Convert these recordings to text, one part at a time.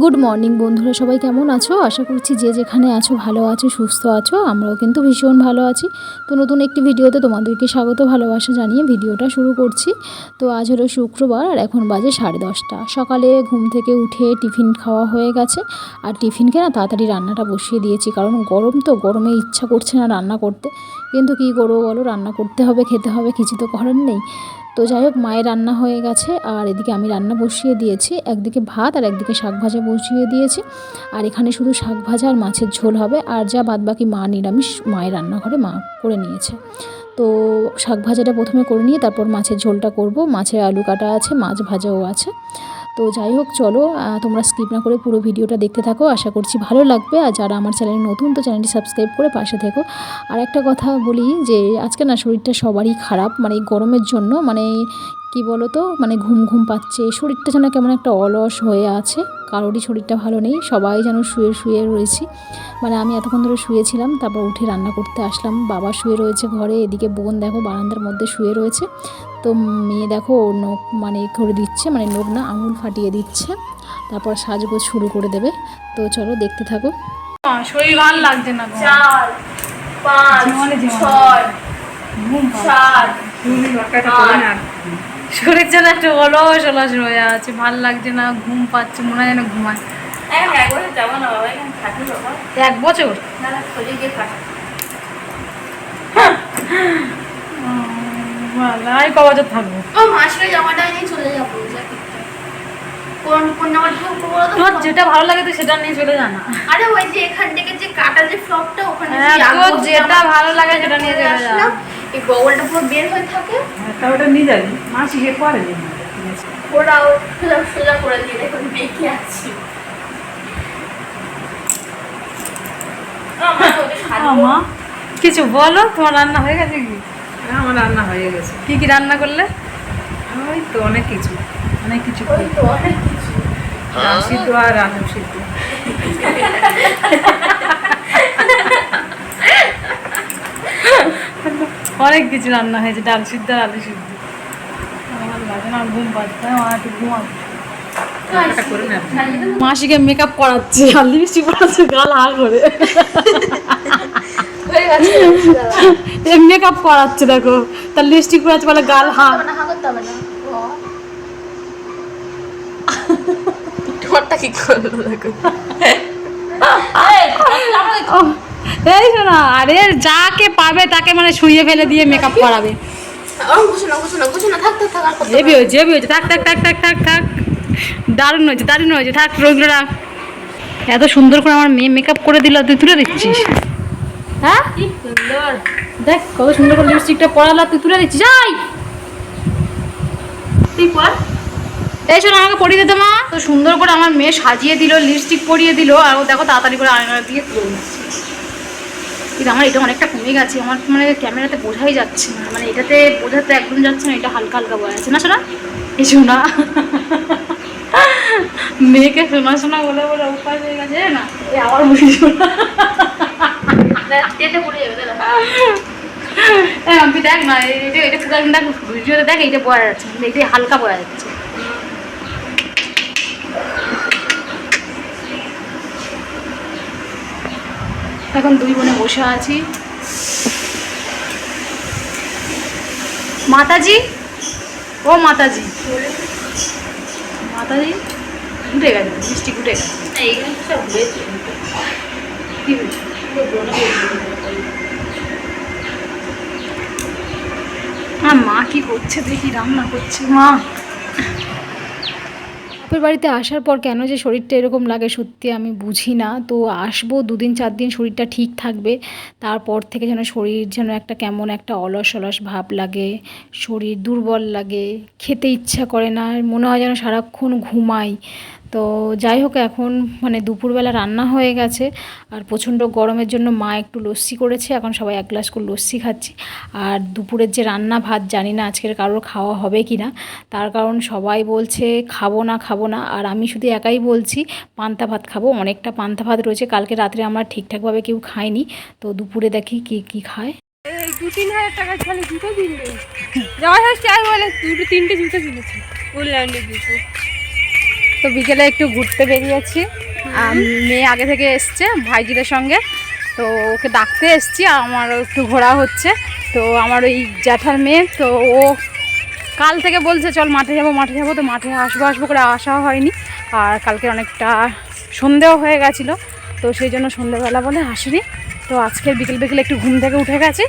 Good morning বন্ধুরা, সবাই কেমন আছো? আশা করছি যে যেখানে আছো ভালো আছো, সুস্থ আছো, আমরাও কিন্তু ভীষণ ভালো আছি। তো নতুন একটি ভিডিওতে তোমাদেরকে স্বাগত, ভালোবাসা জানিয়ে ভিডিওটা শুরু করছি। তো আজ হলো শুক্রবার আর এখন বাজে সাড়ে দশটা। সকালে ঘুম থেকে উঠে টিফিন খাওয়া হয়ে গেছে। আর টিফিনকে না তাড়াতাড়ি রান্নাটা বসিয়ে দিয়েছি, কারণ গরম তো, গরমে ইচ্ছা করছে না রান্না করতে। কিন্তু কী করব বলো, রান্না করতে হবে, খেতে হবে, কিছু তো করার নেই। তো যাই হোক, মায়ের রান্না হয়ে গেছে। আর এদিকে আমি রান্না বসিয়ে দিয়েছি। একদিকে ভাত আর একদিকে শাক ভাজা বসিয়ে দিয়েছি। আর এখানে শুধু শাক ভাজা আর মাছের ঝোল হবে। আর যা বাদ বাকি মা নিরামিষ, মায়ের রান্নাঘরে মা করে নিয়েছে। তো শাক ভাজাটা প্রথমে করে নিয়ে তারপর মাছের ঝোলটা করব। মাছের আলু কাটা আছে, মাছ ভাজাও আছে। তো যাই হোক, চলো তোমরা স্কিপ না করে পুরো ভিডিওটা দেখতে থাকো। আশা করছি ভালো লাগবে। আর যারা আমার চ্যানেলে নতুন, তো চ্যানেলটি সাবস্ক্রাইব করে পাশে থেকো। আর একটা কথা বলি যে, আজকে না শরীরটা সবারই খারাপ মানে গরমের জন্য মানে কি বলো তো মানে ঘুম ঘুম পাচ্ছে। শরীরটা যেন কেমন একটা অলস হয়ে আছে। কারোরই শরীরটা ভালো নেই। সবাই যেন শুয়ে শুয়ে রয়েছি। মানে আমি এতক্ষণ ধরে শুয়েছিলাম, তারপর উঠে রান্না করতে আসলাম। বাবা শুয়ে রয়েছে ঘরে, এদিকে বোন দেখো বারান্দার মধ্যে শুয়ে রয়েছে। তো মেয়ে দেখো ওর নখ মানে করে দিচ্ছে মানে নখ না আঙুল ফাটিয়ে দিচ্ছে। তারপর সাজগোজ শুরু করে দেবে। তো চলো দেখতে থাকো। শরীর ভালো লাগছে না চার পাঁচ। ছয়। সাত শরীর যেন একটা অলস অলস হয়ে আছে ভালো লাগছে না ঘুম পাচ্ছে মনে হয় যেন ঘুমায়। এক বছর যাব না বাবা এখানে থাকি বাবা। এক বছর? না না খোঁজে গিয়ে থাকি ভালো আর ক বছর থাকব ও মাসির জামাটা নিয়ে চলে যাব কোন কোন জামাটা থাকব বলো যেটা ভালো লাগে তুই সেটা নিয়ে চলে জানা আরে ওই যে এখান থেকে যে কাটা যে ফ্রকটা ওখানে যে হ্যাঁ, আগে তোর যেটা ভালো লাগে সেটা নিয়ে চলে যা। এই গগলটা পুরো বের হয়ে থাকে। তা ওটা নিয়ে যাবি। মাসি গিয়ে পরে দিন ওরাও সোজা সোজা করে দিয়ে বেঁকে আছি কিছু বলো? তোমার রান্না হয়ে গেছে কি? আমার রান্না হয়ে গেছে। কি কি রান্না করলে? ওই তো অনেক কিছু অনেক কিছু অনেক কিছু। সিদ্ধ আর আলু সিদ্ধ অনেক কিছু রান্না হয়েছে ডাল সিদ্ধ আর আলু সিদ্ধ। আমার লাগে না ঘুম পাচ্ছে আমার একটু করে মাসিকে মেকআপ করাচ্ছে আর লিপস্টিক পরাচ্ছে গাল হা করে। হয়ে মেকআপ করাচ্ছে দেখো। তার লিপস্টিক পরাচ্ছে বলে গাল হা। তোমারটা কি করল দেখো। এই শোনা আরে যাকে পাবে তাকে মানে শুয়ে ফেলে দিয়ে মেকআপ করাবে। হেভি হয়েছে হেভি হয়েছে। থাক থাক থাক থাক থাক থাক। দারুণ হয়েছে দারুণ হয়েছে। থাক রাখ এত সুন্দর করে আমার মেয়ে মেকআপ করে দিল তুই তুলে দিচ্ছিস? হ্যাঁ? কি সুন্দর। দেখ কত সুন্দর করে লিপস্টিকটা পরালা তুই তুলে দিচ্ছিস যাই তুই পর। এই শোনো আমাকে পরিয়ে দিতে মা। তো সুন্দর করে আমার মেয়ে সাজিয়ে দিল লিপস্টিক পরিয়ে দিল আর ও দেখো তাড়াতাড়ি করে আয়নার দিকে তুলে দিচ্ছে কিন্তু আমার এটা অনেকটা কমে গেছে আমার মানে ক্যামেরাতে বোঝাই যাচ্ছে না মানে এটাতে বোঝাতে একদম যাচ্ছে না এটা হালকা হালকা বোঝা যাচ্ছে না শোনা এই শোনা। মেয়েকে শোনা শোনা বলে বলে উপায় হয়ে গেছে না? এই আবার বুঝি শোনা। পড়ে এই আমি দেখ না এটা এটা দেখ ভিডিওতে দেখ এইটা বোঝা যাচ্ছে এইটাই হালকা বোঝা যাচ্ছে। এখন দুই বোনে বসে আছি। মাতাজি? ও মাতাজি। মাতাজি? উঠে গেছে মিষ্টি উঠে গেছে। কি হয়েছে? হ্যাঁ মা কি করছে দেখি, রান্না করছে, মা। বাপের বাড়িতে আসার পর কেন যে শরীরটা এরকম লাগে সত্যি আমি বুঝি না। তো আসব, দুদিন চার দিন শরীরটা ঠিক থাকবে। তারপর থেকে যেন শরীর যেন একটা কেমন একটা অলস অলস ভাব লাগে, শরীর দুর্বল লাগে, খেতে ইচ্ছা করে না, মনে হয় যেন সারাক্ষণ ঘুমাই। তো যাই হোক, এখন মানে দুপুরবেলা রান্না হয়ে গেছে, আর প্রচণ্ড গরমের জন্য মা একটু লস্যি করেছে, এখন সবাই এক গ্লাস করে লস্যি খাচ্ছি। আর দুপুরের যে রান্না ভাত, জানি না আজকের কারোর খাওয়া হবে কি না তার কারণ সবাই বলছে খাব না খাব না, আর আমি শুধু একাই বলছি পান্তা ভাত খাব, অনেকটা পান্তা ভাত রয়েছে, কালকে রাত্রে আমরা ঠিকঠাকভাবে কেউ খাইনি, তো দুপুরে দেখি কি কি খায়। দু তিন হাজার টাকা জুতো তিনটে জুতো কিনেছি। তো বিকেলে একটু ঘুরতে বেরিয়েছি। মেয়ে আগে থেকে এসছে, ভাইজিদের সঙ্গে। তো ওকে ডাকতে এসছি, আমারও একটু ঘোরা হচ্ছে। তো আমার ওই জ্যাঠার মেয়ে, তো ও কাল থেকে বলছে, চল মাঠে যাব মাঠে যাব। তো মাঠে আসব আসব করে আসা হয়নি। আর কালকে অনেকটা সন্ধেও হয়ে গেছিল, তো সেই জন্য সন্ধেবেলা বলে আসিনি। তো আজকের বিকেল বিকেল একটু ঘুম থেকে উঠে গেছি।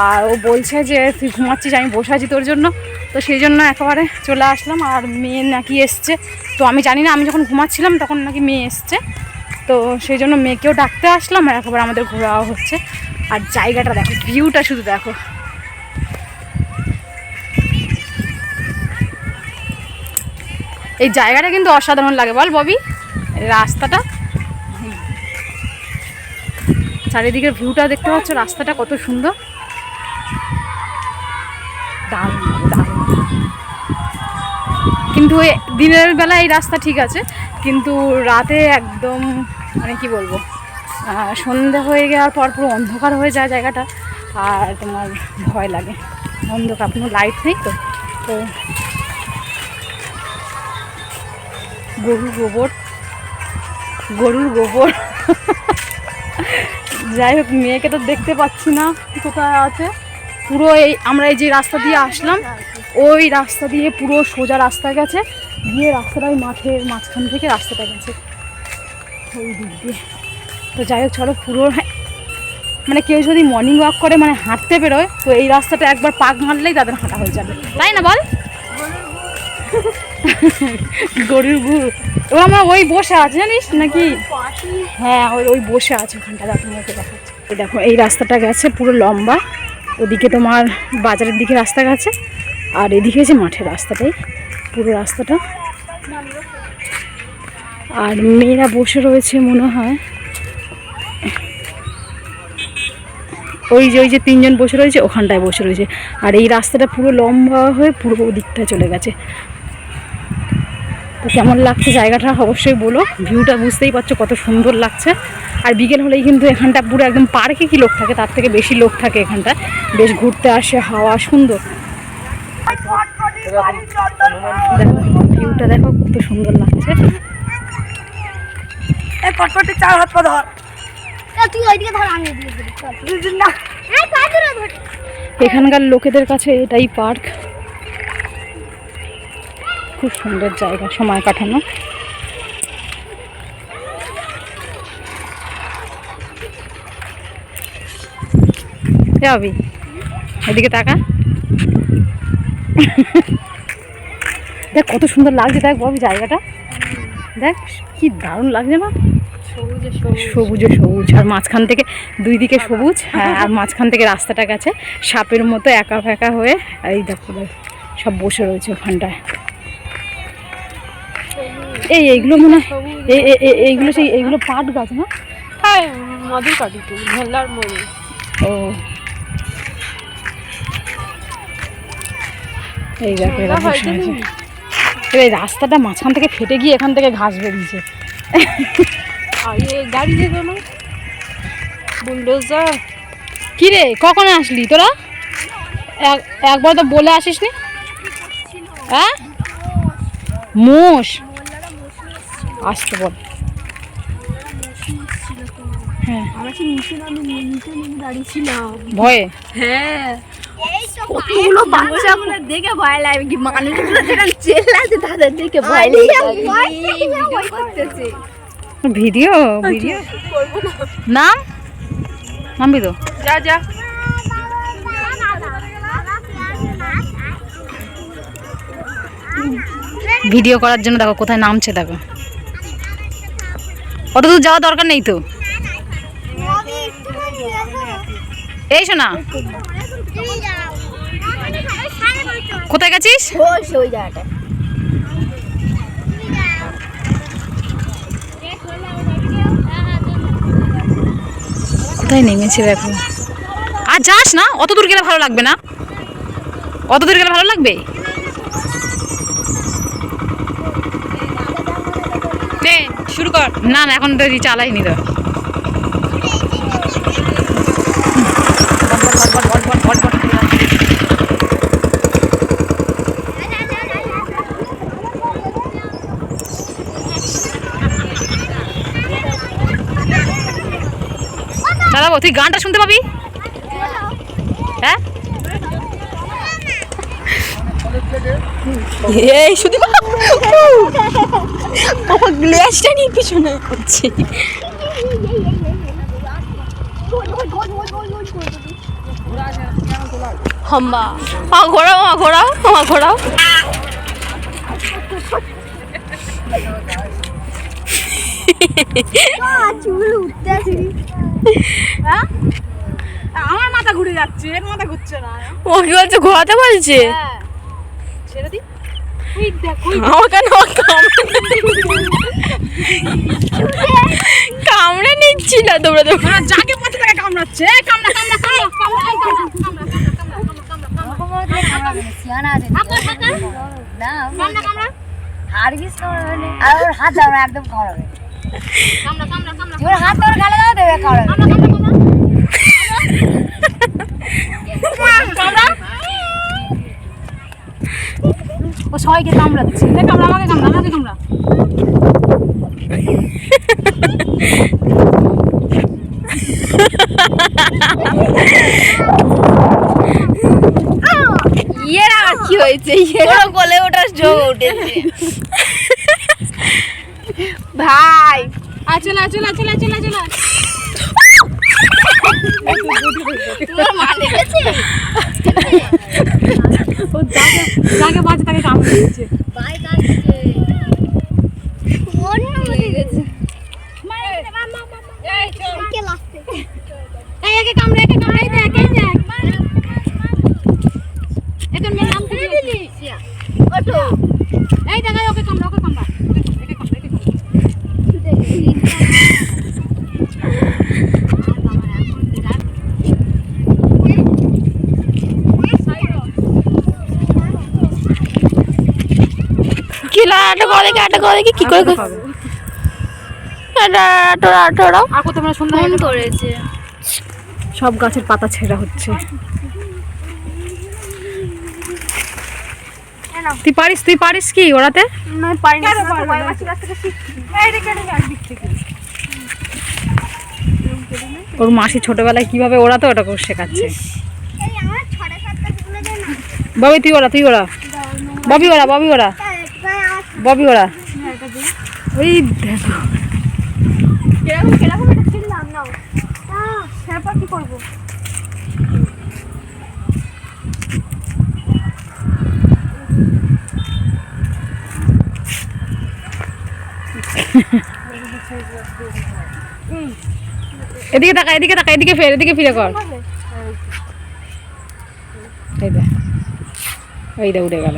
আর ও বলছে যে, তুই ঘুমাচ্ছিস, আমি বসে আছি তোর জন্য। তো সেই জন্য একেবারে চলে আসলাম আর মেয়ে নাকি এসছে। তো আমি জানি না আমি যখন ঘুমাচ্ছিলাম তখন নাকি মেয়ে এসছে। তো সেই জন্য মেয়েকেও ডাকতে আসলাম আর একেবারে আমাদের ঘোরাও হচ্ছে। আর জায়গাটা দেখো ভিউটা শুধু দেখো। এই জায়গাটা কিন্তু অসাধারণ লাগে বল ববি রাস্তাটা। চারিদিকের ভিউটা দেখতে পাচ্ছ রাস্তাটা কত সুন্দর। লাগে, দারুণ। কিন্তু দিনের বেলা এই রাস্তা ঠিক আছে, কিন্তু রাতে একদম মানে কি বলব সন্ধ্যা হয়ে যাওয়ার পর পুরো অন্ধকার হয়ে যায় জায়গাটা, আর তোমার ভয় লাগে। অন্ধকার, কোনো লাইট নেই তো তো গরুর গোবর গরুর গোবর। যাই হোক, মেয়েকে তো দেখতে পাচ্ছি না কোথায় আছে। পুরো এই, আমরা এই যে রাস্তা দিয়ে আসলাম ওই রাস্তা দিয়ে পুরো সোজা রাস্তা গেছে, গিয়ে রাস্তাটা ওই মাঠের মাঝখান থেকে রাস্তাটা গেছে। ওই দিক দিয়ে। তো যাই হোক, চলো পুরো মানে কেউ যদি মর্নিং ওয়াক করে মানে হাঁটতে বেরোয়, তো এই রাস্তাটা একবার পাক মারলেই তাদের হাঁটা হয়ে যাবে। তাই না বল? গরুর গু। ও আমার ওই বসে আছে জানিস নাকি? হ্যাঁ ওই ওই বসে আছে ওখানটা দেখো দেখাচ্ছে। দেখো, এই রাস্তাটা গেছে পুরো লম্বা। ওদিকে তোমার বাজারের দিকে রাস্তা গেছে। আর এদিকে যে মাঠের রাস্তাটাই, পুরো রাস্তাটা। আর মেয়েরা বসে রয়েছে মনে হয়। ওই যে ওই যে তিনজন বসে রয়েছে, ওখানটায় বসে রয়েছে। আর এই রাস্তাটা পুরো লম্বা হয়ে পুরো ওদিকটায় চলে গেছে। তো কেমন লাগছে জায়গাটা অবশ্যই বলো। ভিউটা বুঝতেই পারছ কত সুন্দর লাগছে। আর বিকেল হলেই কিন্তু এখানটা পুরো একদম পার্কে কি লোক থাকে, তার থেকে বেশি লোক থাকে এখানটা বেশ ঘুরতে আসে, হাওয়া, সুন্দর। দেখো ভিউটা দেখো কত সুন্দর লাগছে। তুই ওইদিকে ধর আমি এদিকে ধরি এই পা ধরে ধর। এখানকার লোকেদের কাছে এটাই পার্ক। খুব সুন্দর জায়গা সময় কাটানো। যাবি এদিকে তাকা। দেখ কত সুন্দর লাগছে দেখ ববি জায়গাটা। দেখ কি দারুণ লাগছে না? সবুজে সবুজ। আর মাঝখান থেকে দুই দিকে সবুজ হ্যাঁ আর মাঝখান থেকে রাস্তাটা গেছে সাপের মতো একা ফেকা হয়ে। এই দেখো সব বসে রয়েছে ওখানটায়। এই এইগুলো মনে হয় এই এই- এই- এইগুলো সেই এইগুলো পাট গাছ না? হ্যাঁ মধুর কাটি তো ভেলার মরে এই দেখো এরা বসে আছে এই রাস্তাটা মাঝখান থেকে ফেটে গিয়ে এখান থেকে ঘাস বেরিয়েছে। আর এই গাড়ি যেত না বুলডোজার কি রে কখন আসলি তোরা? এক একবার তো বলে আসিস নি। হ্যাঁ? মোষ। আসতে বল। হ্যাঁ। কি ভয়ে? হ্যাঁ। কতগুলো বাচ্চা দেখে ভয় লাগে কি মানুষগুলো যেখানে চেল্লাছে তাদের দেখে ভয় লেগে। Video video video. নাম নামবি তো। যা যা। ভিডিও করার জন্য দেখো কোথায় নামছে দেখো। অত দূর যাওয়ার দরকার নেই তো। এই শোনা। কোথায় গেছিস? ওই ওই জায়গাটা কোথায় নেমেছে দেখো আর যাস না অত দূর গেলে ভালো লাগবে না। অত দূর গেলে ভালো লাগবে? শুরু কর। না না এখন তো চালাইনি তো। চালাবো তুই গানটা শুনতে পাবি? হ্যাঁ? এই শুধু আমার গ্লাসটা নিয়ে পিছনে করছে। হাম্বা আ ঘোরাও আ ঘোরাও ঘোরাও। যাচ্ছে এর মাথা ঘুরছে না ও কি বলছে ঘোরাতে বলছে ছেড়ে দি কামড়ে নিচ্ছি না তোমরা তো যাকে পথে তাকে কামড়াচ্ছে কামড়া কামড়া কামড়া কামড়া কামড়া কামড়া কামড়া কামড়া কামড়া হারগিস খাওয়াবে আর ওর হাত দাও একদম খাওয়াবে কামড়া কামড়া কামড়া ওর হাত তোর গালে দাও দেবে খাওয়াবে সবাইকে কামড়াচ্ছে। এ, কামড়া আমাকে কামড়া আমাকে কামড়া। ইয়ের কি হয়েছে? ইয়ের। কোলে ওঠার যোগ উঠেছে। ভাই। আয় চলে আয় চলে আয় চলে আয় চলে আয় চলে। তোমার মা বাজে তাকে কামড়ে দিচ্ছে এই একে কামড়ে একে কামড়ে এই দেখ এই দেখ একে মেয়ে নাম কি দিলি ওটো এই দেখ এই ওকে কামড়া ওকে কামড়া একে কামড়া একে কামড়া করে দেখি আটা দেখি কি হয়ে গেছে। করেছে। সব গাছের পাতা ছেঁড়া হচ্ছে। তুই পারিস তুই পারিস কি ওড়াতে? না পারি না। ওর মাসি ছোটবেলায় কীভাবে ওড়াতো ওটা করে শেখাচ্ছে। ববি তুই ওরা তুই ওরা ববি ওরা ববি ওরা ববি ওরা ওই দেখো। এদিকে তাকা এদিকে তাকা এদিকে ফের এদিকে ফিরে কর। এই দেখ। দে উঠে গেল।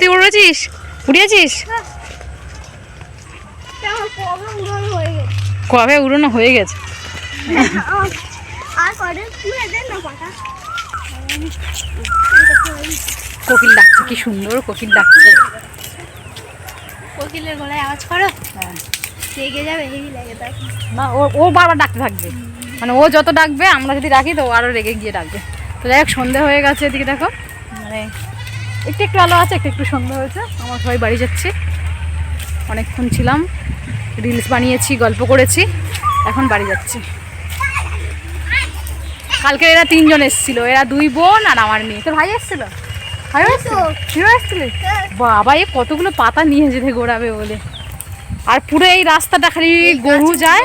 তুই উড়েছিস উড়িয়েছিস কবে উড়ানো হয়ে গেছে? কোকিল ডাকছে কি সুন্দর কোকিল ডাকছে। কোকিলের গলায় আওয়াজ করো? জেগে যাবে হেভি লাগে না ও ও বারবার ডাকতে থাকবে। মানে ও যত ডাকবে আমরা যদি ডাকি তো ও আরও রেগে গিয়ে ডাকবে। তো যাই হোক সন্ধে হয়ে গেছে এদিকে দেখো। মানে একটু একটু আলো আছে একটু একটু সন্ধে হয়েছে। আমার সবাই বাড়ি যাচ্ছি। অনেকক্ষণ ছিলাম। রিলস বানিয়েছি গল্প করেছি। এখন বাড়ি যাচ্ছি। কালকে এরা তিনজন এসেছিল। এরা দুই বোন আর আমার মেয়ে। তোর ভাই এসেছিল? বাবা এ কতগুলো পাতা নিয়ে যেতে ঘোরাবে বলে। আর পুরো এই রাস্তাটা খালি গরু যায়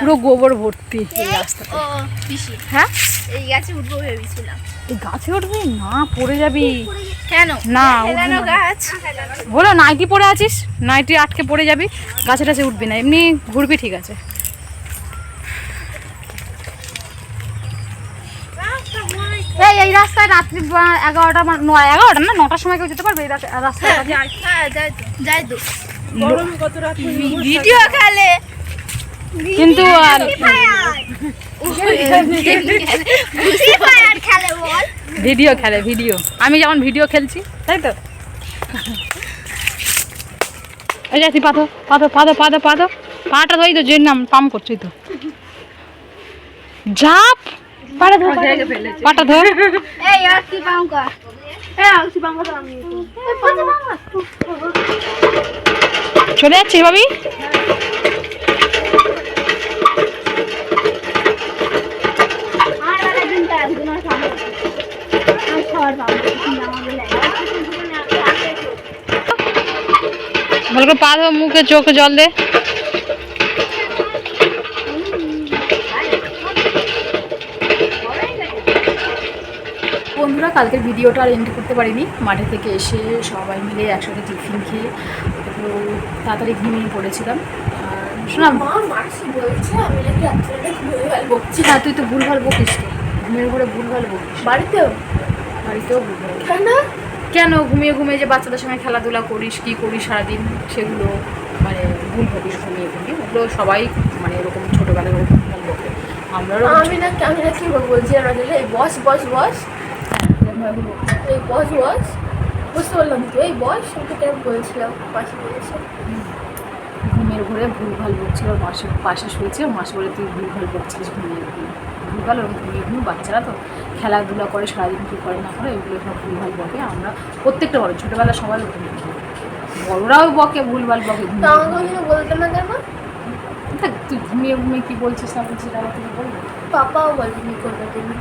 পুরো গোবর ভর্তি এই হ্যাঁ? এই গাছে উঠবো ভেবেছিলাম। এই গাছে উঠবি? না পড়ে যাবি। কেন? না। গাছ। বলো নাইটি পরে আছিস? নাইটি আটকে পড়ে যাবি গাছে টাছে উঠবি না। এমনি ঘুরবি ঠিক আছে। এই রাস্তায় রাত্রি এগারোটা নয় এগারোটা না নটার সময় কেউ যেতে পারবে এই রাস্তা- রাস্তায় হ্যাঁ যাই তো ভিডিও খেলে। কিন্তু আর ভিডিও খেলে ভিডিও আমি যেমন ভিডিও খেলছি তাই তো? এই যে তুই পাতো পাতো পাতো পাতো পাতো। পাটা ধরি তো জন্য পাম করছি তো। ঝাপ পাটা ধর পাটা ধর। এই আর কি চলে যাচ্ছে ভাবি? ভালো করে পা ধো মুখে চোখে জল দে। কালকের ভিডিওটা আর এন্ড করতে পারিনি। মাঠে থেকে এসে সবাই মিলে একসাথে টিফিন খেয়ে একটু তাড়াতাড়ি ঘুমিয়ে পড়েছিলাম। শোনাম না তুই তো ভুলভাল বকিস তো। ঘুমের ঘরে ভুলভাল বকিস। বাড়িতেও? বাড়িতেও ভুলভাল কেন? কেন ঘুমিয়ে ঘুমিয়ে যে বাচ্চাদের সঙ্গে খেলাধুলা করিস কী করিস সারাদিন সেগুলো মানে ভুল ভাবিস ঘুমিয়ে ঘুমিয়ে। ওগুলো সবাই মানে এরকম ছোটোবেলায় ওরকম আমরাও আমি না আমি না কি বলছি এই বস বস বস। এই বস বস বুঝতে পারলাম তো এই বস ওকে কেন বলছিলাম পাশে বলেছে ঘুমের ঘরে ভুলভাল বকছিল মাসে পাশে শুয়েছে মাসে বলে তুই ভুলভাল বকছিলিস ঘুমিয়ে ভুলভাল ওরকম ঘুমিয়ে ঘুমিয়ে বাচ্চারা তো খেলাধুলা করে সারাদিন কী করে না করে এগুলো সব ভুলভাল বকে। আমরা প্রত্যেকটা বড় ছোটোবেলা সবাই ঘুমিয়ে বড়রাও বকে ভুলভাল বকে বলতে না কেন? দেখ, তুই ঘুমিয়ে ঘুমিয়ে কী বলছিস না বলছিস এটা আমাকে বলব পাপাও বলেনি করবে তুমি?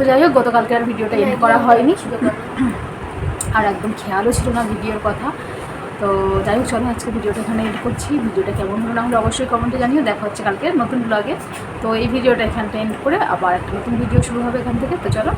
তো যাই হোক, গতকালকে আর ভিডিওটা এন্ড করা হয়নি। আর একদম খেয়ালও ছিল না ভিডিওর কথা। তো যাই হোক, চলো আজকে ভিডিওটা এখানে এন্ড করছি। ভিডিওটা কেমন হলো না হলে অবশ্যই কমেন্টে জানিয়ে দেখা হচ্ছে কালকে নতুন ব্লগে তো এই ভিডিওটা এখানটা এন্ড করে আবার একটা নতুন ভিডিও শুরু হবে এখান থেকে। তো চলো